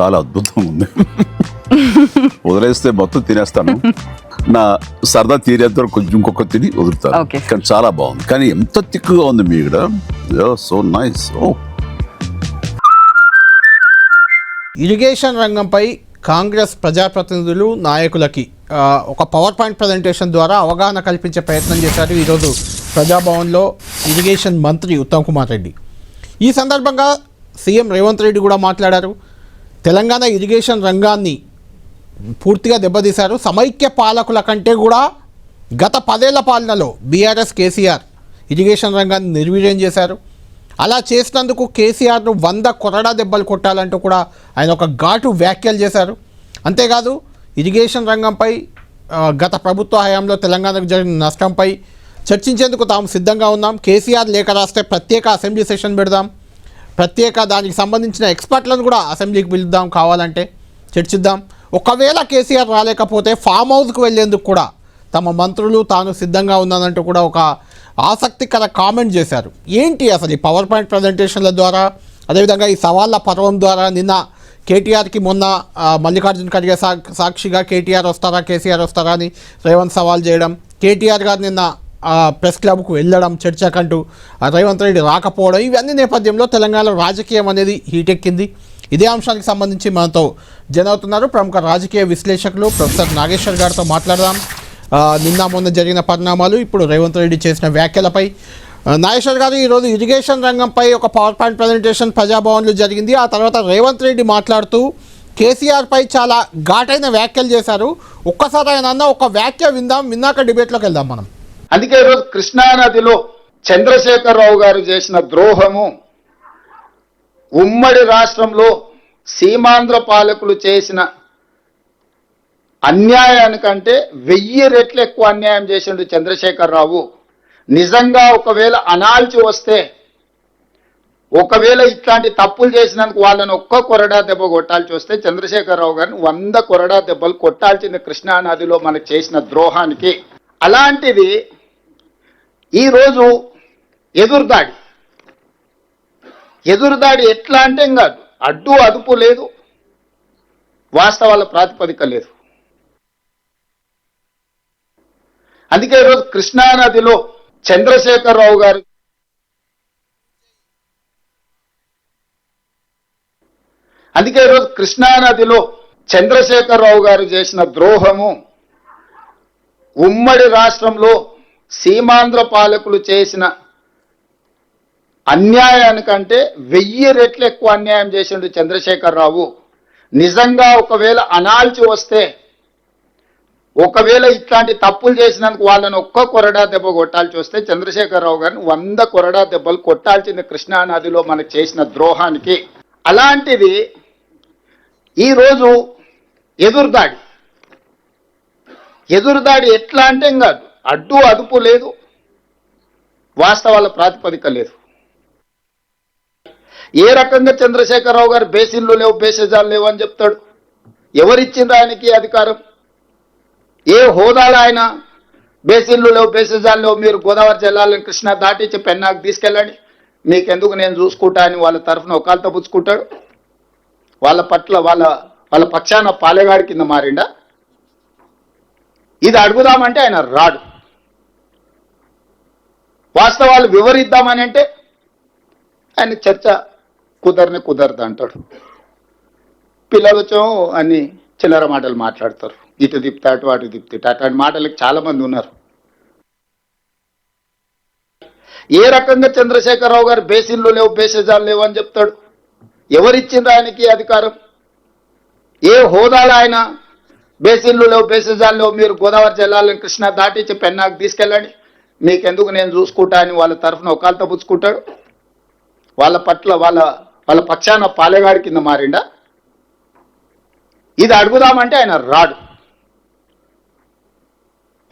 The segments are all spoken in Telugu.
చాలా అద్భుతంగా ఉంది. వదిలేస్తే మొత్తం తినేస్తాను. నా సరదా తీరేంత వరకు కొంచెం ఇంకొక తిని వదులుతాను. కానీ చాలా బాగుంది. కానీ ఎంత తిక్కుగా ఉంది మీ ఇక్కడ? So nice. ఓ. ఇరిగేషన్ రంగంపై కాంగ్రెస్ ప్రజాప్రతినిధులు నాయకులకి ఒక పవర్ పాయింట్ ప్రజెంటేషన్ ద్వారా అవగాహన కల్పించే ప్రయత్నం చేశారు ఈరోజు ప్రజాభవన్లో ఇరిగేషన్ మంత్రి ఉత్తమ్ కుమార్ రెడ్డి. ఈ సందర్భంగా సీఎం రేవంత్ రెడ్డి కూడా మాట్లాడారు. తెలంగాణ ఇరిగేషన్ రంగాన్ని పూర్తిగా దెబ్బతీశారు. సమైక్య పాలకుల కంటే కూడా గత పదేళ్ళ పాలనలో బీఆర్ఎస్ కేసీఆర్ ఇరిగేషన్ రంగాన్ని నిర్వీర్యం చేశారు. అలా చేసినందుకు కేసీఆర్ను వంద కొరడా దెబ్బలు కొట్టాలంటూ కూడా ఆయన ఒక ఘాటు వ్యాఖ్యలు చేశారు. అంతేకాదు ఇరిగేషన్ రంగంపై గత ప్రభుత్వ హయాంలో తెలంగాణకు జరిగిన నష్టంపై చర్చించేందుకు తాము సిద్ధంగా ఉన్నాం. కేసీఆర్ లేఖ రాస్తే ప్రత్యేక అసెంబ్లీ సెషన్ పెడదాం. ప్రత్యేక దానికి సంబంధించిన ఎక్స్పర్ట్లను కూడా అసెంబ్లీకి పిలుద్దాం కావాలంటే చర్చిద్దాం. ఒకవేళ కేసీఆర్ రాలేకపోతే ఫామ్ హౌస్కి వెళ్ళేందుకు కూడా తమ మంత్రులు తాను సిద్ధంగా ఉన్నానంటూ కూడా ఒక ఆసక్తికర కామెంట్ చేశారు. ఏంటి అసలు ఈ పవర్ పాయింట్ ప్రజెంటేషన్ల ద్వారా? అదేవిధంగా ఈ సవాళ్ళ పర్వం ద్వారా నిన్న కేటీఆర్కి మొన్న మల్లికార్జున ఖర్గే సా సాక్షిగా కేటీఆర్ వస్తారా కేసీఆర్ వస్తారా అని రేవంత్ సవాల్ చేయడం. కేటీఆర్ గారు నిన్న ఆ, ప్రెస్ క్లబ్కు వెళ్ళడం చర్చకంటూ ఆ, రేవంత్ రెడ్డి రాకపోవడం ఇవన్నీ నేపథ్యంలో తెలంగాణలో రాజకీయం అనేది హీటెక్కింది ఇదే అంశానికి సంబంధించి మనతో జనవుతున్నారు ప్రముఖ రాజకీయ విశ్లేషకులు ప్రొఫెసర్ నాగేశ్వర్ గారితో మాట్లాడదాం. నిన్న మొన్న జరిగిన పరిణామాలు ఇప్పుడు రేవంత్ రెడ్డి చేసిన వ్యాఖ్యలపై. నాగేశ్వర్ గారు ఈరోజు ఇరిగేషన్ రంగంపై ఒక పవర్ పాయింట్ ప్రజెంటేషన్ ప్రజాభవన్లో జరిగింది. ఆ తర్వాత రేవంత్ రెడ్డి మాట్లాడుతూ కేసీఆర్పై చాలా ఘాటైన వ్యాఖ్యలు చేశారు. ఒక్కసారి ఆయన అన్న ఒక వ్యాఖ్య విందాం. విన్నాక డిబేట్లోకి వెళ్దాం మనం. అందుకే ఈరోజు కృష్ణానదిలో చంద్రశేఖరరావు గారు చేసిన ద్రోహము ఉమ్మడి రాష్ట్రంలో సీమాంధ్ర పాలకులు చేసిన అన్యాయానికంటే వెయ్యి రెట్లు ఎక్కువ అన్యాయం చేసిండు చంద్రశేఖరరావు. నిజంగా ఒకవేళ అనాల్చి వస్తే ఒకవేళ ఇట్లాంటి తప్పులు చేసినందుకు వాళ్ళని ఒక్క కొరడా దెబ్బ కొట్టాల్సి వస్తే చంద్రశేఖరరావు గారిని వంద కొరడా దెబ్బలు కొట్టాల్సింది కృష్ణానదిలో మనకు చేసిన ద్రోహానికి. అలాంటిది ఈరోజు ఎదురుదాడి ఎదురుదాడి ఎట్లా అంటే ఇంకా అడ్డు అదుపు లేదు. వాస్తవాల ప్రాతిపదిక లేదు. అందుకే ఈరోజు కృష్ణానదిలో చంద్రశేఖరరావు గారు అందుకే ఈరోజు కృష్ణానదిలో చంద్రశేఖరరావు గారు చేసిన ద్రోహము ఉమ్మడి రాష్ట్రంలో సీమాంధ్ర పాలకులు చేసిన అన్యాయానికంటే వెయ్యి రెట్లు ఎక్కువ అన్యాయం చేసిండు చంద్రశేఖరరావు. నిజంగా ఒకవేళ అనాల్చి వస్తే ఒకవేళ ఇట్లాంటి తప్పులు చేసినందుకు వాళ్ళని ఒక్క కొరడా దెబ్బ కొట్టాల్సి వస్తే చంద్రశేఖరరావు గారిని వంద కొరడా దెబ్బలు కొట్టాల్సింది కృష్ణానదిలో మనకు చేసిన ద్రోహానికి. అలాంటిది ఈరోజు ఎదురుదాడి. ఎదురుదాడి ఎట్లా అంటే కాదు అడ్డు అదుపు లేదు. వాస్తవాల ప్రాతిపదిక లేదు. ఏ రకంగా చంద్రశేఖరరావు గారు బేసిన్లు లేవు బేసిజాలు లేవు అని చెప్తాడు? ఎవరిచ్చిండ్రు ఆయనకి అధికారం? ఏ హోదాలో ఆయన బేసిన్లు లేవు బేసిజాలు లేవు మీరు గోదావరి జిల్లాలను కృష్ణ దాటించి పెన్నాకు తీసుకెళ్ళండి. మీకెందుకు నేను చూసుకుంటా అని వాళ్ళ తరఫున ఒకళ్ళతో పుచ్చుకుంటాడు? వాళ్ళ పట్ల వాళ్ళ వాళ్ళ పక్షాన పాలెగాడి కింద మారిండా? ఇది అడుగుదామంటే ఆయన రాడు. వాస్తవాలు వివరిద్దామని అంటే ఆయన చర్చ కుదరని కుదరదు అంటాడు. పిల్లలు వచ్చాము అని చిల్లర మాటలు మాట్లాడతారు. ఇటు తిప్తే అటు అటు తిప్తే ఇటు. అట్లాంటి మాటలకు చాలా మంది ఉన్నారు. ఏ రకంగా చంద్రశేఖరరావు గారు బేసిన్లు లేవు బేసిజాలు లేవు అని చెప్తాడు? ఎవరిచ్చింది ఆయనకి అధికారం? ఏ హోదాలో ఆయన బేసిన్లు లేవు బేసిజాలు లేవు మీరు గోదావరి జిల్లాలను కృష్ణా దాటించి పెన్నాకు తీసుకెళ్ళండి. నీకెందుకు నేను చూసుకుంటా అని వాళ్ళ తరఫున ఒకళ్ళతో పుచ్చుకుంటాడు వాళ్ళ పట్ల వాళ్ళ వాళ్ళ పక్షాన పాలెగాడి కింద మారిండా? ఇది అడుగుదామంటే ఆయన రాడు.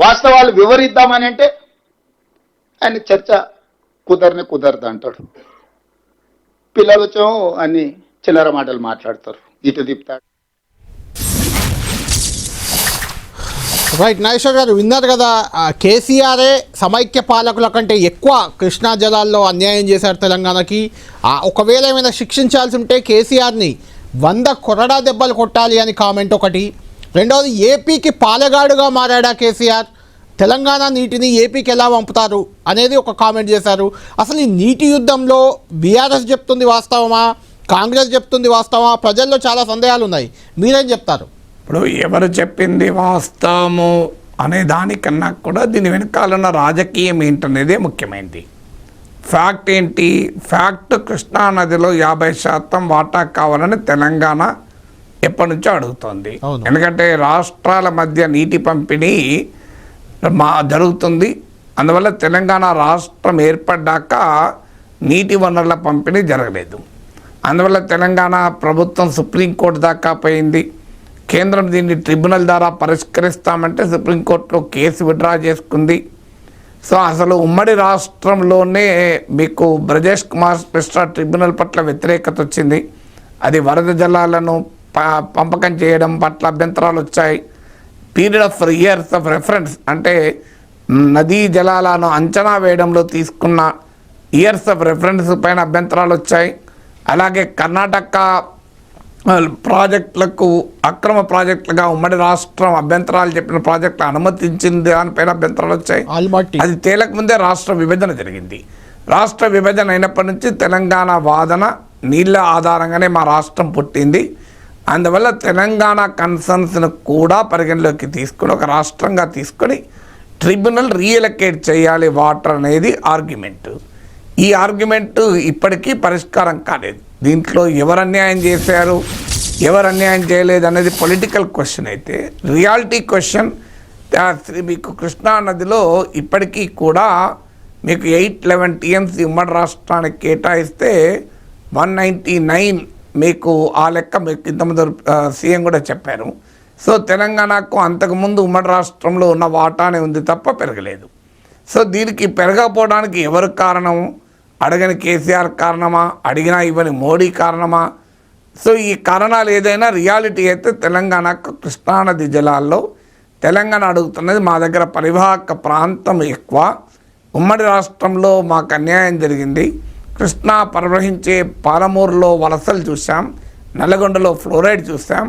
వాస్తవాలు వివరిద్దామని అంటే ఆయన చర్చ కుదరని కుదరదు అంటాడు. పిల్లలతో అని చిల్లర మాటలు మాట్లాడతారు. ఇటు తిప్పుతాడు. రైట్ నాగేశ్వర్ గారు విన్నారు కదా కేసీఆరే సమైక్య పాలకుల కంటే ఎక్కువ కృష్ణా జలాల్లో అన్యాయం చేశారు తెలంగాణకి. ఒకవేళ ఏమైనా శిక్షించాల్సి ఉంటే కేసీఆర్ని వంద కొరడా దెబ్బలు కొట్టాలి అని కామెంట్ ఒకటి. రెండవది ఏపీకి పాలగాడుగా మారాడా కేసీఆర్? తెలంగాణ నీటిని ఏపీకి ఎలా పంపుతారు అనేది ఒక కామెంట్ చేశారు. అసలు ఈ నీటి యుద్ధంలో బీఆర్ఎస్ చెప్తుంది వాస్తవమా? కాంగ్రెస్ చెప్తుంది వాస్తవమా? ప్రజల్లో చాలా సందేహాలు ఉన్నాయి. మీరేం చెప్తారు? ఇప్పుడు ఎవరు చెప్పింది వాస్తవము అనే దానికన్నా కూడా దీని వెనకాల ఉన్న రాజకీయం ఏంటనేదే ముఖ్యమైనది ఫ్యాక్ట్ ఏంటి? ఫ్యాక్ట్ కృష్ణా నదిలో యాభై శాతం వాటా కావాలని తెలంగాణ ఎప్పటి నుంచో అడుగుతోంది. ఎందుకంటే రాష్ట్రాల మధ్య నీటి పంపిణీ మా జరుగుతుంది. అందువల్ల తెలంగాణ రాష్ట్రం ఏర్పడ్డాక నీటి వనరుల పంపిణీ జరగలేదు. అందువల్ల తెలంగాణ ప్రభుత్వం సుప్రీంకోర్టు దాకా పోయింది. కేంద్రం దీన్ని ట్రిబ్యునల్ ద్వారా పరిష్కరిస్తామంటే సుప్రీంకోర్టులో కేసు విడ్రా చేసుకుంది. సో అసలు ఉమ్మడి రాష్ట్రంలోనే మీకు బ్రజేష్ కుమార్ మిశ్రా ట్రిబ్యునల్ పట్ల వ్యతిరేకత వచ్చింది. అది వరద జలాలను ప- పంపకం చేయడం పట్ల అభ్యంతరాలు వచ్చాయి. Period of years of reference అంటే నదీ జలాలను అంచనా వేయడంలో తీసుకున్న ఇయర్స్ ఆఫ్ రెఫరెన్స్ పైన అభ్యంతరాలు వచ్చాయి. అలాగే కర్ణాటక ప్రాజెక్టులకు అక్రమ ప్రాజెక్టులుగా ఉమ్మడి రాష్ట్రం అభ్యంతరాలు చెప్పిన ప్రాజెక్టులు అనుమతించింది దానిపైన అభ్యంతరాలు వచ్చాయి. అది తేలక ముందే రాష్ట్ర విభజన జరిగింది. రాష్ట్ర విభజన అయినప్పటి నుంచి తెలంగాణ వాదన నీళ్ళ ఆధారంగానే మా రాష్ట్రం పుట్టింది. అందువల్ల తెలంగాణ కన్సర్న్స్ను కూడా పరిగణలోకి తీసుకుని ఒక రాష్ట్రంగా తీసుకొని ట్రిబ్యునల్ రీఎలకేట్ చేయాలి వాటర్ అనేది ఆర్గ్యుమెంట్. ఈ ఆర్గ్యుమెంట్ ఇప్పటికీ పరిష్కారం కాలేదు. దీంట్లో ఎవరు అన్యాయం చేశారు ఎవరు అన్యాయం చేయలేదు అనేది పొలిటికల్ క్వశ్చన్ అయితే రియాలిటీ క్వశ్చన్ మీకు కృష్ణా నదిలో ఇప్పటికీ కూడా మీకు ఎయిట్ లెవెన్ టీఎంసీ ఉమ్మడి రాష్ట్రానికి కేటాయిస్తే వన్ నైంటీ నైన్ మీకు ఆ లెక్క మీకు ఇంతమంది సీఎం కూడా చెప్పారు. సో తెలంగాణకు అంతకుముందు ఉమ్మడి రాష్ట్రంలో ఉన్న వాటానే ఉంది తప్ప పెరగలేదు. సో దీనికి పెరగకపోవడానికి ఎవరు కారణం? అడగని కేసీఆర్ కారణమా? అడిగినా ఇవ్వని మోడీ కారణమా? సో ఈ కారణాలు ఏదైనా రియాలిటీ అయితే తెలంగాణకు కృష్ణానది జలాల్లో తెలంగాణ అడుగుతున్నది మా దగ్గర పరివాహక ప్రాంతం ఎక్కువ. ఉమ్మడి రాష్ట్రంలో మాకు అన్యాయం జరిగింది. కృష్ణా ప్రవహించే పాలమూరులో వలసలు చూసాం నల్లగొండలో ఫ్లోరైడ్ చూసాం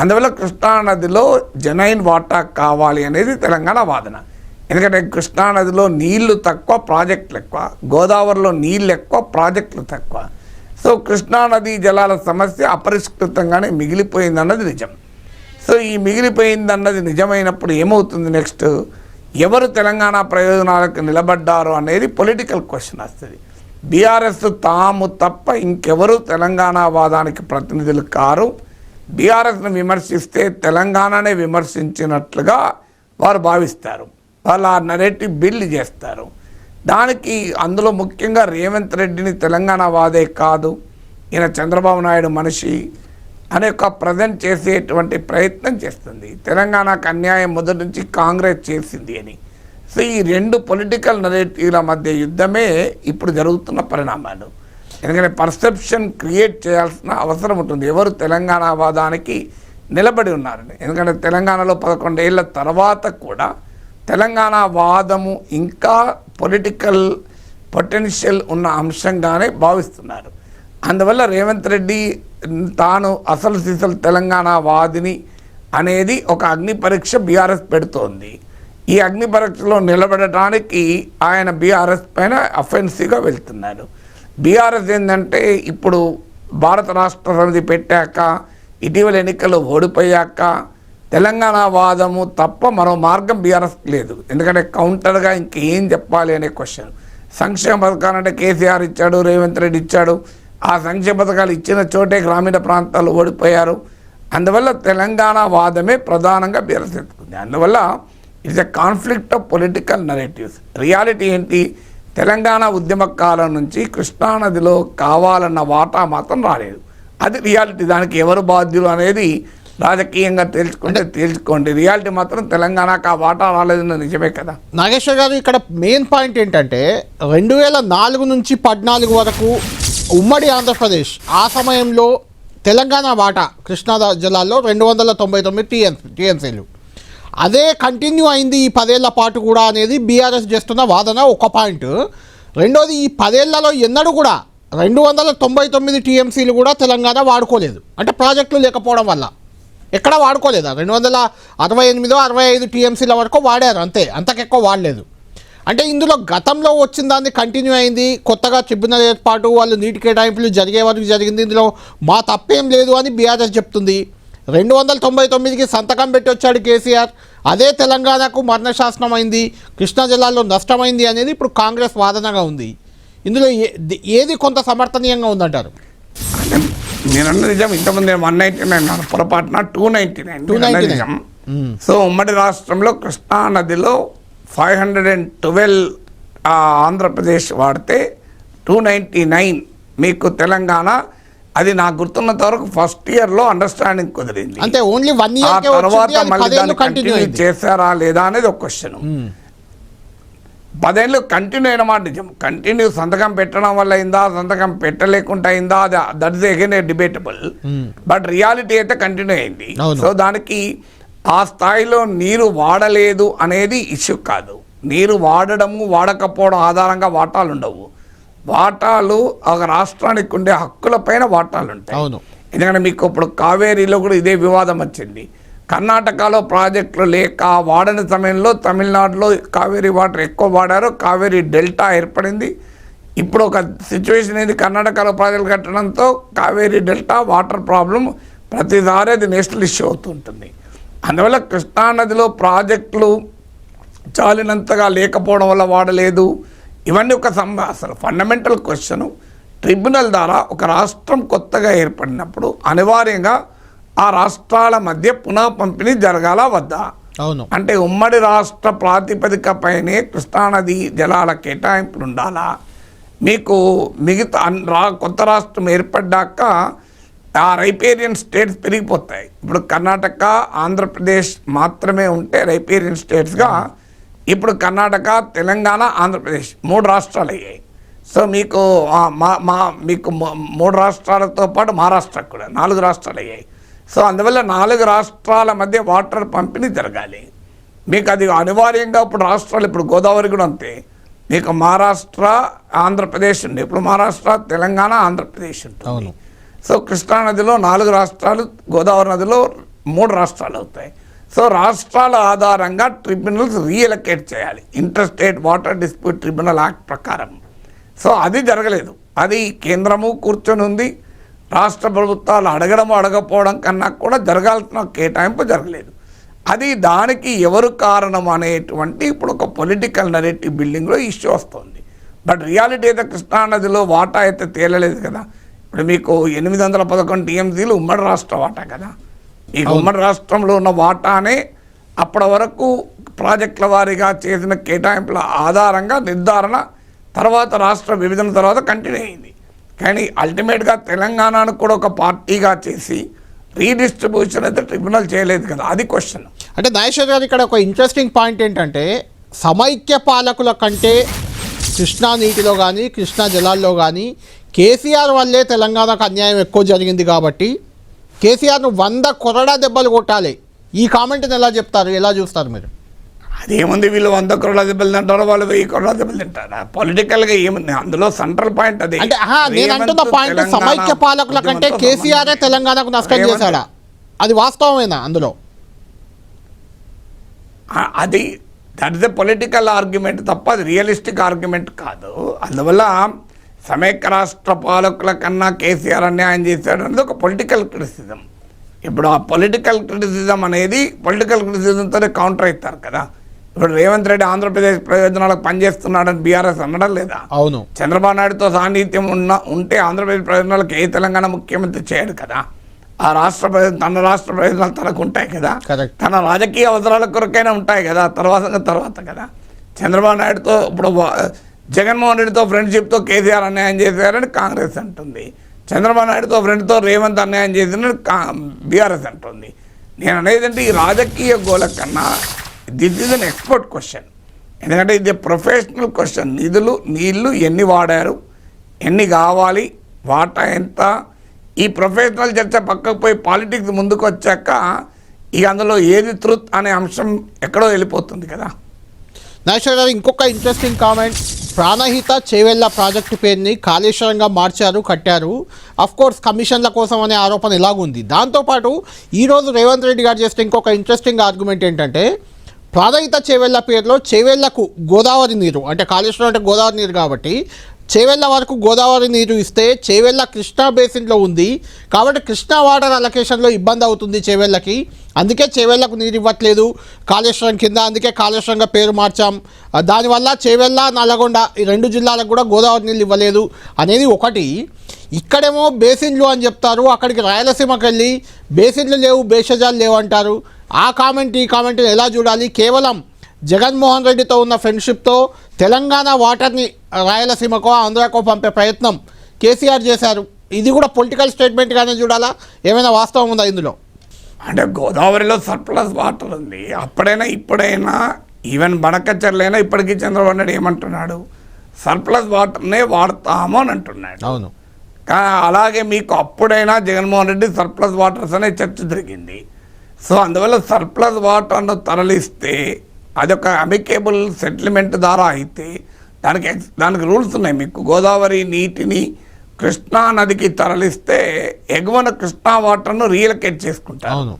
అందువల్ల కృష్ణానదిలో జనైన్ వాటా కావాలి అనేది తెలంగాణ వాదన. ఎందుకంటే కృష్ణానదిలో నీళ్ళు తక్కువ ప్రాజెక్టులు ఎక్కువ. గోదావరిలో నీళ్ళు ఎక్కువ ప్రాజెక్టులు తక్కువ. సో కృష్ణానది జలాల సమస్య అపరిష్కృతంగానే మిగిలిపోయిందన్నది నిజం. సో ఈ మిగిలిపోయిందన్నది నిజమైనప్పుడు ఏమవుతుంది నెక్స్ట్? ఎవరు తెలంగాణ ప్రయోజనాలకు నిలబడ్డారు అనేది పొలిటికల్ క్వశ్చన్ వస్తుంది. బీఆర్ఎస్ తాము తప్ప ఇంకెవరు తెలంగాణ వాదానికి ప్రతినిధులు కారు. బీఆర్ఎస్ను విమర్శిస్తే తెలంగాణనే విమర్శించినట్లుగా వారు భావిస్తారు. ఫలానా రెడ్డి బిల్లు చేస్తారు. దానికి అందులో ముఖ్యంగా రేవంత్ రెడ్డిని తెలంగాణ వాదే కాదు ఈయన చంద్రబాబు నాయుడు మనిషి అనే ఒక ప్రజెంట్ చేసేటువంటి ప్రయత్నం చేస్తుంది. తెలంగాణకు అన్యాయం మొదటి నుంచి కాంగ్రెస్ చేసింది అని. సో ఈ రెండు పొలిటికల్ నరేటివ్ల మధ్య యుద్ధమే ఇప్పుడు జరుగుతున్న పరిణామాలు. ఎందుకంటే పర్సెప్షన్ క్రియేట్ చేయాల్సిన అవసరం ఉంటుంది. ఎవరు తెలంగాణ వాదానికి నిలబడి ఉన్నారని. ఎందుకంటే తెలంగాణలో పదకొండేళ్ళ తర్వాత కూడా తెలంగాణ వాదము ఇంకా పొలిటికల్ పొటెన్షియల్ ఉన్న అంశంగానే భావిస్తున్నారు. అందువల్ల రేవంత్ రెడ్డి తాను అసలు సిసలు తెలంగాణ వాదిని అనేది ఒక అగ్ని పరీక్ష బీఆర్ఎస్ పెడుతోంది. ఈ అగ్ని పరీక్షలో నిలబడటానికి ఆయన బీఆర్ఎస్ పైన అఫెన్సివ్గా వెళ్తున్నారు. బీఆర్ఎస్ ఏంటంటే ఇప్పుడు భారత రాష్ట్ర సమితి పెట్టాక ఇటీవల ఎన్నికలు ఓడిపోయాక తెలంగాణ వాదము తప్ప మరో మార్గం బీఆర్ఎస్ లేదు. ఎందుకంటే కౌంటర్గా ఇంకేం చెప్పాలి అనే క్వశ్చన్. సంక్షేమ పథకాలంటే కేసీఆర్ ఇచ్చాడు రేవంత్ రెడ్డి ఇచ్చాడు. ఆ సంక్షేమ పథకాలు ఇచ్చిన చోటే గ్రామీణ ప్రాంతాల్లో ఓడిపోయారు. అందువల్ల తెలంగాణ వాదమే ప్రధానంగా బీఆర్ఎస్ ఎత్తుకుంది. అందువల్ల it's a conflict of political narratives. Reality ఏంటి? తెలంగాణ ఉద్యమ కాలం నుంచి కృష్ణానదిలో కావాలన్న వాటా మాత్రం రాలేదు. అది రియాలిటీ. దానికి ఎవరు బాధ్యులు అనేది రాజకీయంగా తేల్చుకుంటే తేల్చుకోండి రియాలిటీ మాత్రం తెలంగాణకు ఆ వాటా రాలేదన్న నిజమే కదా. నాగేశ్వర్ గారు ఇక్కడ మెయిన్ పాయింట్ ఏంటంటే రెండు వేల నాలుగు నుంచి పద్నాలుగు వరకు ఉమ్మడి ఆంధ్రప్రదేశ్ ఆ సమయంలో తెలంగాణ వాటా కృష్ణా జలాల్లో రెండు వందల తొంభై తొమ్మిది టీఎన్ టీఎన్సీలు. అదే కంటిన్యూ అయింది ఈ పదేళ్ళ పాటు కూడా అనేది బీఆర్ఎస్ చేస్తున్న వాదన ఒక పాయింట్ రెండోది ఈ పదేళ్ళలో ఎన్నడూ కూడా రెండు వందల తొంభై తొమ్మిది టీఎంసీలు కూడా తెలంగాణ వాడుకోలేదు. అంటే ప్రాజెక్టులు లేకపోవడం వల్ల. ఎక్కడ వాడుకోలేదా. రెండు వందల అరవై ఎనిమిదో అరవై ఐదు టీఎంసీల వరకు వాడారు అంతే. అంతకెక్కువ వాడలేదు. అంటే ఇందులో గతంలో వచ్చిన దాన్ని కంటిన్యూ అయింది. కొత్తగా ట్రిబ్యునల్ ఏర్పాటు వాళ్ళు నీటి కేటాయింపులు జరిగే వరకు జరిగింది. ఇందులో మా తప్పేం లేదు అని బీఆర్ఎస్ చెప్తుంది. రెండు వందల తొంభై తొమ్మిదికి సంతకం పెట్టి వచ్చాడు కేసీఆర్. అదే తెలంగాణకు మరణశాసనం అయింది. కృష్ణా జిల్లాలో నష్టమైంది అనేది ఇప్పుడు కాంగ్రెస్ వాదనగా ఉంది. ఇందులో ఏ- ఏది కొంత సమర్థనీయంగా ఉందంటారు? నేనన్న నిజం. ఇంతకుముందు నేను వన్ నైన్టీ నైన్ పొరపాటున టూ నైన్టీ నైన్ 299. నిజం. సో ఉమ్మడి రాష్ట్రంలో కృష్ణా నదిలో five hundred and twelve Andhra Pradesh వాడితే టూ నైంటీ నైన్ మీకు తెలంగాణ అది నాకు గుర్తున్నంత వరకు ఫస్ట్ ఇయర్లో అండర్స్టాండింగ్ కుదిరింది. అంటే ఓన్లీ వన్ ఆ ఇయర్కే తర్వాత మళ్ళీ దాన్ని కంటిన్యూ చేశారా లేదా అనేది ఒక క్వశ్చన్ పదేళ్ళు కంటిన్యూ అయిన మాట నిజం. కంటిన్యూ సంతకం పెట్టడం వల్ల అయిందా? సంతకం పెట్టలేకుండా అయిందా? అది that is again debatable but reality అయితే కంటిన్యూ అయింది. సో దానికి ఆ స్థాయిలో నీరు వాడలేదు అనేది ఇష్యూ కాదు. నీరు వాడడము వాడకపోవడం ఆధారంగా వాటాలు ఉండవు. వాటాలు ఒక రాష్ట్రానికి ఉండే హక్కులపైన వాటాలు ఉంటాయి. ఎందుకంటే మీకు ఇప్పుడు కావేరీలో కూడా ఇదే వివాదం వచ్చింది. కర్ణాటకలో ప్రాజెక్టులు లేక వాడని సమయంలో తమిళనాడులో కావేరీ వాటర్ ఎక్కువ వాడారు. కావేరీ డెల్టా ఏర్పడింది. ఇప్పుడు ఒక సిచ్యువేషన్ ఏంది? కర్ణాటకలో ప్రాజెక్టులు కట్టడంతో కావేరీ డెల్టా వాటర్ ప్రాబ్లం ప్రతిసారి అది నేషనల్ ఇష్యూ అవుతుంటుంది. అందువల్ల కృష్ణానదిలో ప్రాజెక్టులు చాలినంతగా లేకపోవడం వల్ల వాడలేదు. ఇవన్నీ ఒక సంబ అసలు ఫండమెంటల్ క్వశ్చను ట్రిబ్యునల్ ద్వారా ఒక రాష్ట్రం కొత్తగా ఏర్పడినప్పుడు అనివార్యంగా ఆ రాష్ట్రాల మధ్య పునః పంపిణీ జరగాల వద్దా. అవును. అంటే ఉమ్మడి రాష్ట్ర ప్రాతిపదికపైనే కృష్ణానది జలాల కేటాయింపులు ఉండాలా మీకు మిగతా రా కొత్త రాష్ట్రం ఏర్పడ్డాక ఆ రైపేరియన్ స్టేట్స్ పెరిగిపోతాయి. ఇప్పుడు కర్ణాటక ఆంధ్రప్రదేశ్ మాత్రమే ఉంటే రైపేరియన్ స్టేట్స్గా ఇప్పుడు కర్ణాటక తెలంగాణ ఆంధ్రప్రదేశ్ మూడు రాష్ట్రాలు అయ్యాయి సో మీకు మా మా మీకు మూడు రాష్ట్రాలతో పాటు మహారాష్ట్ర కూడా నాలుగు రాష్ట్రాలు అయ్యాయి సో అందువల్ల నాలుగు రాష్ట్రాల మధ్య వాటర్ పంపిణీ జరగాలి. మీకు అది అనివార్యంగా ఇప్పుడు రాష్ట్రాలు ఇప్పుడు గోదావరి కూడా అంతే. మీకు మహారాష్ట్ర ఆంధ్రప్రదేశ్ ఉంది. ఇప్పుడు మహారాష్ట్ర తెలంగాణ ఆంధ్రప్రదేశ్ ఉంటుంది. సో కృష్ణా నదిలో నాలుగు రాష్ట్రాలు గోదావరి నదిలో మూడు రాష్ట్రాలు అవుతాయి. సో రాష్ట్రాల ఆధారంగా ట్రిబ్యునల్స్ రీఎలకేట్ చేయాలి. Inter state water dispute tribunal act ప్రకారం. సో అది జరగలేదు. అది కేంద్రము కూర్చొని ఉంది. రాష్ట్ర ప్రభుత్వాలు అడగడం అడగపోవడం కన్నా కూడా జరగాల్సిన కేటాయింపు జరగలేదు. అది దానికి ఎవరు కారణం అనేటువంటి ఇప్పుడు ఒక పొలిటికల్ నరేటివ్ బిల్డింగ్లో ఇష్యూ వస్తుంది. బట్ రియాలిటీ అయితే కృష్ణానదిలో వాటా అయితే తేలలేదు కదా. ఇప్పుడు మీకు ఎనిమిది వందల పదకొండు టీఎంసీలు ఉమ్మడి రాష్ట్ర వాటా కదా. మీకు ఉమ్మడి రాష్ట్రంలో ఉన్న వాటానే అప్పటి వరకు ప్రాజెక్టుల వారీగా చేసిన కేటాయింపుల ఆధారంగా నిర్ధారణ తర్వాత రాష్ట్ర విభజన తర్వాత కంటిన్యూ అయింది. కానీ అల్టిమేట్గా తెలంగాణను కూడా ఒక పార్టీగా చేసి రీడిస్ట్రిబ్యూషన్ అయితే ట్రిబ్యునల్ చేయలేదు కదా అది క్వశ్చన్ అంటే నాగేశ్వర్ గారు ఇక్కడ ఒక ఇంట్రెస్టింగ్ పాయింట్ ఏంటంటే సమైక్య పాలకుల కంటే కృష్ణా నీటిలో కానీ కృష్ణా జలాల్లో కానీ కేసీఆర్ వల్లే తెలంగాణకు అన్యాయం ఎక్కువ జరిగింది కాబట్టి కేసీఆర్ను వంద కొరడా దెబ్బలు కొట్టాలి. ఈ కామెంట్ని ఎలా చెప్తారు? ఎలా చూస్తారు మీరు? అదేముంది వీళ్ళు వంద కోట్ల దెబ్బలు తింటారో వాళ్ళు వెయ్యి కోట్ల దెబ్బలు తింటారా? పొలిటికల్గా ఏముంది? అందులో సెంట్రల్ పాయింట్ అది. అంటే ఆహా, నేను అంటున్న రేవంత్ పాయింట్ సమైక్య పాలకుల కంటే కేసీఆరే. తెలంగాణకు నష్టం చేశాడా? అది వాస్తవమేనా అందులో? అది that is a political argument తప్ప అది రియలిస్టిక్ ఆర్గ్యుమెంట్ కాదు. అందువల్ల సమైక్య రాష్ట్ర పాలకుల కన్నా కేసీఆర్ అన్యాయం చేశాడు అనేది ఒక పొలిటికల్ క్రిటిసిజం ఇప్పుడు ఆ పొలిటికల్ క్రిటిసిజం అనేది పొలిటికల్ క్రిటిసిజంతోనే కౌంటర్ అవుతారు కదా. ఇప్పుడు రేవంత్ రెడ్డి ఆంధ్రప్రదేశ్ ప్రయోజనాలకు పనిచేస్తున్నాడని బీఆర్ఎస్ అనడం లేదా? అవును. చంద్రబాబు నాయుడుతో సాన్నిహిత్యం ఉన్న ఉంటే ఆంధ్రప్రదేశ్ ప్రయోజనాలకు ఏ తెలంగాణ ముఖ్యమంత్రి చేయడు కదా? ఆ రాష్ట్ర తన రాష్ట్ర ప్రయోజనాలు తనకు ఉంటాయి కదా. తన రాజకీయ అవసరాల కొరకైనా ఉంటాయి కదా తర్వాత తర్వాత కదా? చంద్రబాబు నాయుడుతో ఇప్పుడు జగన్మోహన్ రెడ్డితో ఫ్రెండ్షిప్తో కేసీఆర్ అన్యాయం చేశారని కాంగ్రెస్ అంటుంది. చంద్రబాబు నాయుడుతో ఫ్రెండ్తో రేవంత్ అన్యాయం చేసిందని కా బీఆర్ఎస్ అంటుంది. నేను అనేది అంటే ఈ రాజకీయ గోల కన్నా this is an expert question ఎందుకంటే ఇది ప్రొఫెషనల్ క్వశ్చన్ నిధులు నీళ్ళు ఎన్ని వాడారు? ఎన్ని కావాలి? వాటా ఎంత? ఈ ప్రొఫెషనల్ చర్చ పక్కకు పోయి పాలిటిక్స్ ముందుకు వచ్చాక ఇక అందులో ఏది ట్రూత్ అనే అంశం ఎక్కడో వెళ్ళిపోతుంది కదా. నాగేశ్వర గారు ఇంకొక interesting comment Pranahita Chevella project పేరుని కాళేశ్వరంగా మార్చారు కట్టారు. అఫ్ కోర్స్ కమిషన్ల కోసం అనే ఆరోపణ ఇలాగుంది. దాంతోపాటు ఈరోజు రేవంత్ రెడ్డి గారు చేస్తే ఇంకొక ఇంట్రెస్టింగ్ ఆర్గ్యుమెంట్ ఏంటంటే ప్రాధాన్యత చేవెళ్ళ పేరులో చేవెళ్ళకు గోదావరి నీరు అంటే కాళేశ్వరం అంటే గోదావరి నీరు కాబట్టి చేవెళ్ళ వరకు గోదావరి నీరు ఇస్తే చేవెళ్ళ కృష్ణా బేసిన్లో ఉంది. కాబట్టి కృష్ణా వాటర్ అలొకేషన్లో ఇబ్బంది అవుతుంది చేవెళ్ళకి అందుకే చేవెళ్ళకు నీరు ఇవ్వట్లేదు. కాళేశ్వరం కింద అందుకే కాళేశ్వరంగా పేరు మార్చాం. దానివల్ల చేవెళ్ళ నల్లగొండ ఈ రెండు జిల్లాలకు కూడా గోదావరి నీళ్ళు ఇవ్వలేదు. అనేది ఒకటి. ఇక్కడేమో బేసిన్లు అని చెప్తారు అక్కడికి రాయలసీమకి వెళ్ళి బేసిన్లు లేవు బేషజాలు లేవు అంటారు. ఆ కామెంట్ ఈ కామెంట్ ఎలా చూడాలి? కేవలం జగన్మోహన్ రెడ్డితో ఉన్న ఫ్రెండ్షిప్తో తెలంగాణ వాటర్ని రాయలసీమకో ఆంధ్రాకో పంపే ప్రయత్నం కేసీఆర్ చేశారు. ఇది కూడా పొలిటికల్ స్టేట్మెంట్గానే చూడాలా? ఏమైనా వాస్తవం ఉందా ఇందులో? అంటే గోదావరిలో సర్ప్లస్ వాటర్ ఉంది. అప్పుడైనా ఇప్పుడైనా ఈవెన్ బనకచర్లైనా ఇప్పటికీ చంద్రబాబు నాయుడు ఏమంటున్నాడు? సర్ప్లస్ వాటర్నే వాడతాము అని అంటున్నాడు. అవును. అలాగే మీకు అప్పుడైనా జగన్మోహన్ రెడ్డి సర్ప్లస్ వాటర్స్ అనే చర్చ జరిగింది. సో అందువల్ల సర్ప్లస్ వాటర్ను తరలిస్తే అదొక అమికేబుల్ సెటిల్మెంట్ ద్వారా అయితే దానికి దానికి రూల్స్ ఉన్నాయి మీకు. గోదావరి నీటిని కృష్ణా నదికి తరలిస్తే ఎగువన కృష్ణా వాటర్ను రీలకేట్ చేసుకుంటారు.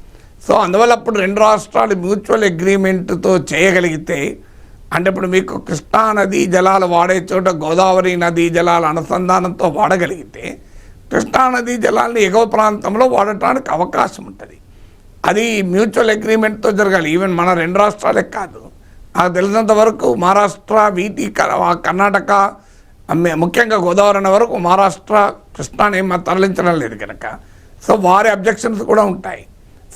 సో అందువల్ల అప్పుడు రెండు రాష్ట్రాలు మ్యూచువల్ అగ్రిమెంట్తో చేయగలిగితే అంటే ఇప్పుడు మీకు కృష్ణా నదీ జలాలు వాడే చోట గోదావరి నదీ జలాల అనుసంధానంతో వాడగలిగితే కృష్ణా నదీ జలాల్ని ఎగువ ప్రాంతంలో వాడటానికి అవకాశం ఉంటుంది. అది మ్యూచువల్ అగ్రిమెంట్తో జరగాలి. ఈవెన్ మన రెండు రాష్ట్రాలే కాదు. నాకు తెలిసినంత వరకు మహారాష్ట్ర వీటి క- కర్ణాటక ముఖ్యంగా గోదావరి అనే వరకు మహారాష్ట్ర కృష్ణాని ఏం తరలించడం లేదు కనుక సో వారి అబ్జెక్షన్స్ కూడా ఉంటాయి.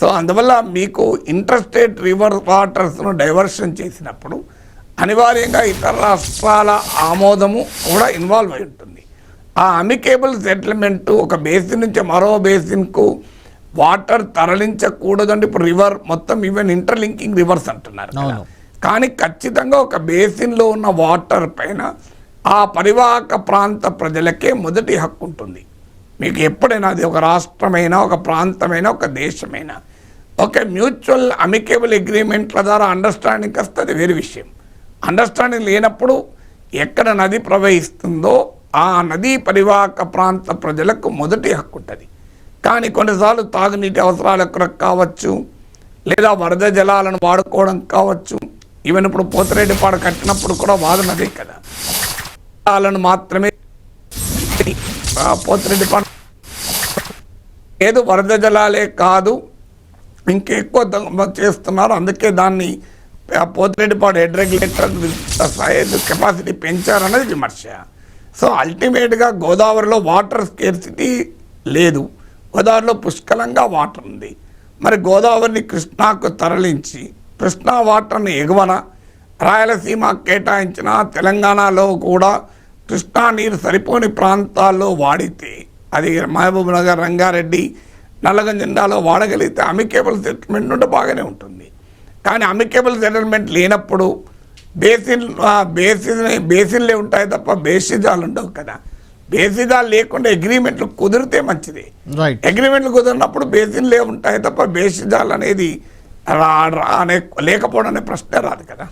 సో అందువల్ల మీకు ఇంటర్స్టేట్ రివర్ వాటర్స్ను డైవర్షన్ చేసినప్పుడు అనివార్యంగా ఇతర రాష్ట్రాల ఆమోదము కూడా ఇన్వాల్వ్ అయి ఉంటుంది. ఆ అమికేబుల్ సెటిల్మెంట్ ఒక బేసిన్ నుంచి మరో బేసిన్కు వాటర్ తరలించకూడదంటే ఇప్పుడు రివర్ మొత్తం ఈవెన్ ఇంటర్లింకింగ్ రివర్స్ అంటున్నారు. కానీ ఖచ్చితంగా ఒక బేసిన్లో ఉన్న వాటర్ పైన ఆ పరివాహక ప్రాంత ప్రజలకే మొదటి హక్కు ఉంటుంది. మీకు ఎప్పుడైనా అది ఒక రాష్ట్రమైనా ఒక ప్రాంతమైనా ఒక దేశమైనా. ఒక మ్యూచువల్ అమికేబుల్ అగ్రిమెంట్ల ద్వారా అండర్స్టాండింగ్ వస్తే అది వేరే విషయం. అండర్స్టాండింగ్ లేనప్పుడు ఎక్కడ నది ప్రవహిస్తుందో ఆ నదీ పరివాహక ప్రాంత ప్రజలకు మొదటి హక్కు ఉంటుంది. కానీ కొన్నిసార్లు తాగునీటి అవసరాల కొరకు కావచ్చు లేదా వరద జలాలను వాడుకోవడం కావచ్చు ఈవెన్ ఇప్పుడు పోతిరెడ్డిపాడు కట్టినప్పుడు కూడా వాదన అదే కదా. జలాలను మాత్రమే పోతిరెడ్డిపాడు లేదు వరద జలాలే కాదు ఇంకెక్కువ చేస్తున్నారు అందుకే దాన్ని Pothireddypadu head regulator size capacity పెంచారన్నది విమర్శ. సో అల్టిమేట్గా గోదావరిలో వాటర్ స్కేర్సిటీ లేదు. గోదావరిలో పుష్కలంగా వాటర్ ఉంది. మరి గోదావరిని కృష్ణాకు తరలించి కృష్ణా వాటర్ని ఎగువన రాయలసీమ కేటాయించిన తెలంగాణలో కూడా కృష్ణా నీరు సరిపోని ప్రాంతాల్లో వాడితే అది మహబూబ్ నగర్ రంగారెడ్డి నల్లగొండ జిల్లాలో వాడగలిగితే అమికేబుల్ సెటిల్మెంట్ ఉంటే బాగానే ఉంటుంది. కానీ అమికేబుల్ సెటిల్మెంట్ లేనప్పుడు బేసిన్ బేసిన్ బేసిన్లే ఉంటాయి తప్ప బేసిజాలు ఉండవు కదా. బేసిజాలు లేకుండా అగ్రిమెంట్లు కుదిరితే మంచిది. రైట్ అగ్రిమెంట్లు కుదిరినప్పుడు బేసిన్లే ఉంటాయి తప్ప బేసిజాలు అనేది అనే లేకపోవడం అనే ప్రశ్న రాదు కదా.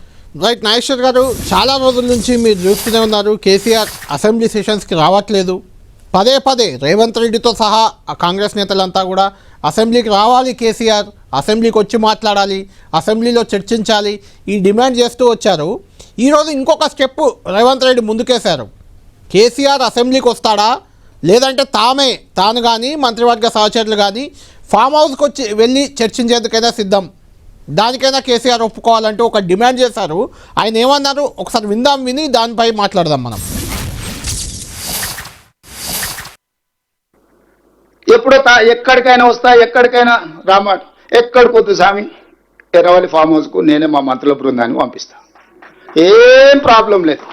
రైట్ నాగేశ్వర్ గారు చాలా రోజుల నుంచి మీరు చూస్తూనే ఉన్నారు కేసీఆర్ అసెంబ్లీ సెషన్స్కి రావట్లేదు. పదే పదే రేవంత్ రెడ్డితో సహా ఆ కాంగ్రెస్ నేతలంతా కూడా అసెంబ్లీకి రావాలి కేసీఆర్. అసెంబ్లీకి వచ్చి మాట్లాడాలి అసెంబ్లీలో చర్చించాలి ఈ డిమాండ్ చేస్తూ వచ్చారు. ఈరోజు ఇంకొక స్టెప్ రేవంత్ రెడ్డి ముందుకేశారు. కేసీఆర్ అసెంబ్లీకి వస్తాడా లేదంటే తామే తాను కానీ మంత్రివర్గ సహచరులు కానీ ఫామ్ హౌస్కి వచ్చి వెళ్ళి చర్చించేందుకైనా సిద్ధం. దానికైనా కేసీఆర్ ఒప్పుకోవాలంటూ ఒక డిమాండ్ చేశారు. ఆయన ఏమన్నారు? ఒకసారి విందాం విని దానిపై మాట్లాడదాం మనం. ఎప్పుడో ఎక్కడికైనా వస్తా ఎక్కడికైనా రామాట. ఎక్కడ పోతుంది స్వామి ఎర్రవల్లి ఫామ్ హౌస్కు నేనే మా మంత్రుల బృందాన్ని పంపిస్తా. ఏం ప్రాబ్లం లేదు.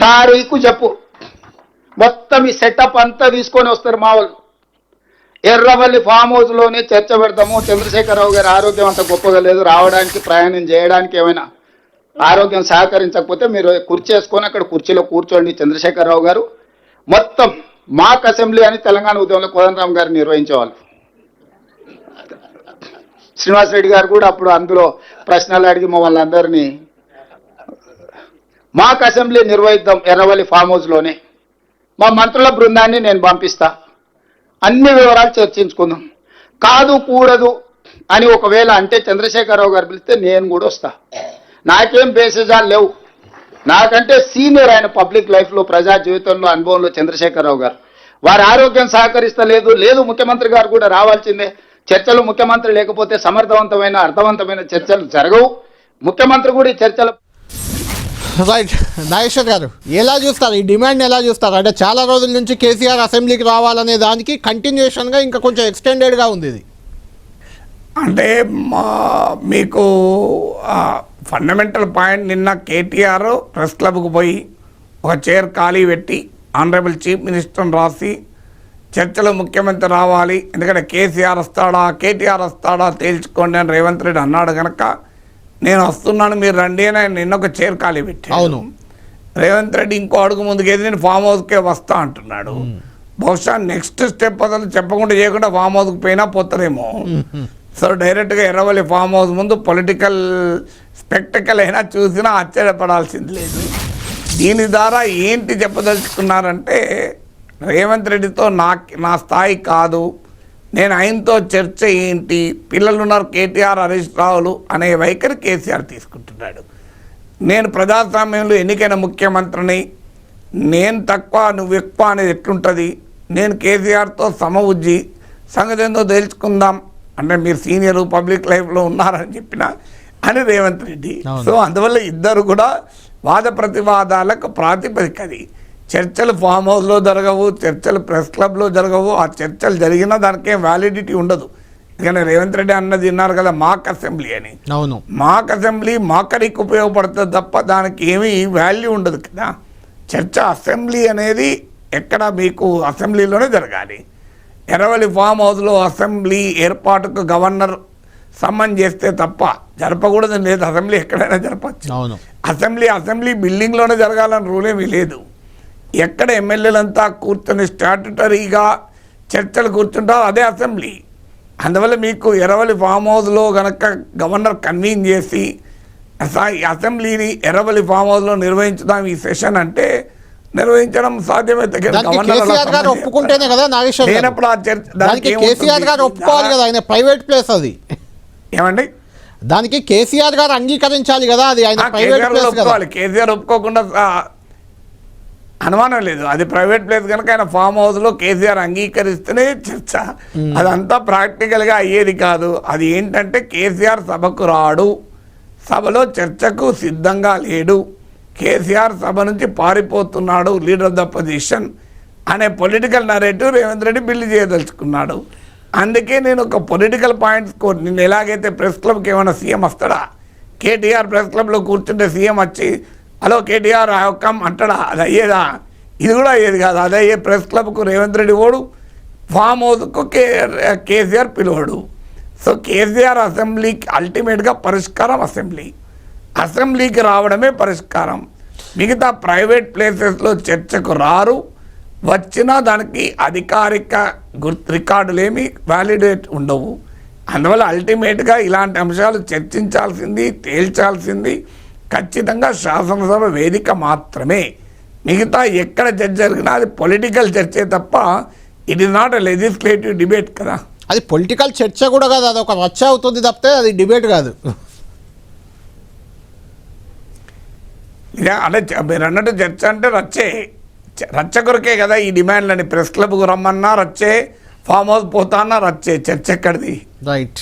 తారీఖు చెప్పు. మొత్తం ఈ సెటప్ అంతా తీసుకొని వస్తారు మా వాళ్ళు. ఎర్రవల్లి ఫామ్ హౌస్లోనే చర్చ పెడతాము. చంద్రశేఖరరావు గారి ఆరోగ్యం అంత గొప్పగా లేదు. రావడానికి ప్రయాణం చేయడానికి ఏమైనా ఆరోగ్యం సహకరించకపోతే మీరు కుర్చీ వేసుకొని అక్కడ కుర్చీలో కూర్చోండి. చంద్రశేఖరరావు గారు మొత్తం మాక్ అసెంబ్లీ అని తెలంగాణ ఉద్యమంలో కోదండరామ్ గారు నిర్వహించేవాళ్ళు. శ్రీనివాస్ రెడ్డి గారు కూడా అప్పుడు అందులో ప్రశ్నలు అడిగి మమ్మల్ని అందరినీ మాక్ అసెంబ్లీ నిర్వహిద్దాం ఎర్రవల్లి ఫామ్ హౌస్లోనే మా మంత్రుల బృందాన్ని నేను పంపిస్తా. అన్ని వివరాలు చర్చించుకుందాం. కాదు కూడదు అని ఒకవేళ అంటే చంద్రశేఖరరావు గారు పిలిస్తే నేను కూడా వస్తా. నాకేం బేసిజాలు లేవు. నాకంటే సీనియర్ ఆయన పబ్లిక్ లైఫ్లో ప్రజా జీవితంలో అనుభవంలో చంద్రశేఖరరావు గారు. వారి ఆరోగ్యం సహకరిస్తలేదు. లేదు ముఖ్యమంత్రి గారు కూడా రావాల్సిందే. చర్చలు ముఖ్యమంత్రి లేకపోతే సమర్థవంతమైన అర్థవంతమైన చర్చలు జరగవు. ముఖ్యమంత్రి కూడా ఈ చర్చలు రైట్ నాగేశ్వర్ గారు ఎలా చూస్తారు? ఈ డిమాండ్ ఎలా చూస్తారు? అంటే చాలా రోజుల నుంచి కేసీఆర్ అసెంబ్లీకి రావాలనే దానికి కంటిన్యూషన్గా ఇంకా కొంచెం ఎక్స్టెండెడ్గా ఉంది ఇది. అంటే మా మీకు ఫండమెంటల్ పాయింట్ నిన్న కేటీఆర్ ప్రెస్ క్లబ్కు పోయి ఒక చైర్ ఖాళీ పెట్టి ఆనరబుల్ చీఫ్ మినిస్టర్ని రాసి చర్చలో ముఖ్యమంత్రి రావాలి. ఎందుకంటే కేసీఆర్ వస్తాడా కేటీఆర్ వస్తాడా తేల్చుకోండి అని రేవంత్ రెడ్డి అన్నాడు కనుక నేను వస్తున్నాను మీరు రండి అని ఆయన నిన్న ఒక చైర్ ఖాళీ పెట్టి అవును. రేవంత్ రెడ్డి ఇంకో అడుగు ముందుకేది నేను ఫామ్ హౌస్కే వస్తా అంటున్నాడు. బహుశా నెక్స్ట్ స్టెప్ అసలు చెప్పకుండా చేయకుండా ఫామ్ హౌస్కి పోయినా పోతారేమో. సో డైరెక్ట్గా ఎర్రవల్లి ఫామ్ హౌస్ ముందు పొలిటికల్ స్పెక్టికల్ అయినా చూసినా ఆశ్చర్యపడాల్సింది లేదు. దీని ద్వారా ఏంటి చెప్పదలుచుకున్నారంటే రేవంత్ రెడ్డితో నా నా స్థాయి కాదు. నేను ఆయనతో చర్చ ఏంటి? పిల్లలు ఉన్నారు కేటీఆర్ హరీష్ రావులు అనే వైఖరి కేసీఆర్ తీసుకుంటున్నాడు. నేను ప్రజాస్వామ్యంలో ఎన్నికైన ముఖ్యమంత్రిని. నేను తక్కువ నువ్వు ఎక్కువ అనేది ఎట్లుంటుంది? నేను కేసీఆర్తో సమవుజ్జి. సంగతి ఏందో తేల్చుకుందాం. అంటే మీరు సీనియర్ పబ్లిక్ లైఫ్లో ఉన్నారని చెప్పిన అని రేవంత్ రెడ్డి. సో అందువల్ల ఇద్దరు కూడా వాద ప్రతివాదాలకు ప్రాతిపదిక అది చర్చలు ఫామ్ హౌస్లో జరగవు చర్చలు ప్రెస్ క్లబ్లో జరగవు. ఆ చర్చలు జరిగినా దానికేం వ్యాలిడిటీ ఉండదు. ఎందుకంటే రేవంత్ రెడ్డి అన్నది విన్నారు కదా మాక్ అసెంబ్లీ అని. అవును. మాక్ అసెంబ్లీ మాకడికి ఉపయోగపడుతుంది తప్ప దానికి ఏమీ వాల్యూ ఉండదు కదా. చర్చ అసెంబ్లీ అనేది ఎక్కడ మీకు అసెంబ్లీలోనే జరగాలి. ఎర్రవల్లి ఫామ్ హౌస్లో అసెంబ్లీ ఏర్పాటుకు గవర్నర్ సమ్మన్ చేస్తే తప్ప జరపకూడదు. లేదు అసెంబ్లీ ఎక్కడైనా జరపచ్చు. అవును. అసెంబ్లీ అసెంబ్లీ బిల్డింగ్లోనే జరగాలని రూల్ ఏమీ లేదు. ఎక్కడ ఎమ్మెల్యేలంతా కూర్చొని స్టాట్యుటరీగా చర్చలు కూర్చుంటారో అదే అసెంబ్లీ. అందువల్ల మీకు ఎర్రవల్లి ఫామ్ హౌస్లో గనక గవర్నర్ కన్వీన్ చేసి అసెంబ్లీని ఎర్రవల్లి ఫామ్ హౌస్లో నిర్వహించుదాం ఈ సెషన్ అంటే నిర్వహించడం సమ్మతి. ఒప్పుకుంటేనే కదా నాగేశ్వర్? లేనప్పుడు ఆ చర్చ కేసీఆర్ గారు? ఒప్పుకోవాలి కదా ఆయన ప్రైవేట్ ప్లేస్ అది. ఏమండి? దానికి కేసీఆర్ గారు అంగీకరించాలి కదా అది ఆయన ఆ, ప్రైవేట్ కేసీఆర్ ప్లేస్ కదా. ఒప్పుకోవాలి. కేసీఆర్ ఒప్పుకోకుండా అనుమానం లేదు. అది ప్రైవేట్ ప్లేస్ కనుక ఆయన ఫామ్ హౌస్లో కేసీఆర్ అంగీకరిస్తేనే చర్చ. అదంతా ప్రాక్టికల్గా అయ్యేది కాదు. అది ఏంటంటే కేసీఆర్ సభకు రాడు. సభలో చర్చకు సిద్ధంగా లేడు. కేసీఆర్ సభ నుంచి పారిపోతున్నాడు లీడర్ ఆఫ్ ద పొజిషన్ అనే political narrative Revanth Reddy build చేయదలుచుకున్నాడు. అందుకే నేను ఒక పొలిటికల్ పాయింట్స్ కో నిన్న ఎలాగైతే ప్రెస్ క్లబ్కి ఏమైనా సీఎం వస్తాడా? కేటీఆర్ ప్రెస్ క్లబ్లో కూర్చుంటే సీఎం వచ్చి హలో కేటీఆర్ కమ్ అంటాడా అది అయ్యేదా? ఇది కూడా అయ్యేది కాదు. అది అయ్యే ప్రెస్ క్లబ్కు రేవంత్ రెడ్డి ఓడు ఫామ్ హౌస్కు కే కేసీఆర్ పిలువడు. సో కేసీఆర్ అసెంబ్లీకి అల్టిమేట్గా పరిష్కారం అసెంబ్లీ. అసెంబ్లీకి రావడమే పరిష్కారం. మిగతా ప్రైవేట్ ప్లేసెస్లో చర్చకు రారు. వచ్చినా దానికి అధికారిక గుర్తు రికార్డులు ఏమి వ్యాలిడేట్ ఉండవు. అందువల్ల అల్టిమేట్గా ఇలాంటి అంశాలు చర్చించాల్సింది తేల్చాల్సింది ఖచ్చితంగా శాసనసభ వేదిక మాత్రమే. మిగతా ఎక్కడ చర్చ జరిగినా అది పొలిటికల్ చర్చే తప్ప it is not a legislative debate కదా. అది పొలిటికల్ చర్చ కూడా కాదు అది ఒక రచ్చ అవుతుంది తప్పితే అది డిబేట్ కాదు. ఇదే అంటే మీరు అన్నట్టు చర్చ అంటే రచ్చే. రచ్చ కొరకే కదా ఈ డిమాండ్లని. ప్రెస్ క్లబ్కు రమ్మన్నా రచ్చే ఫామ్ హౌస్ పోతాన్నా రచ్చే. చర్చ ఎక్కడిది? రైట్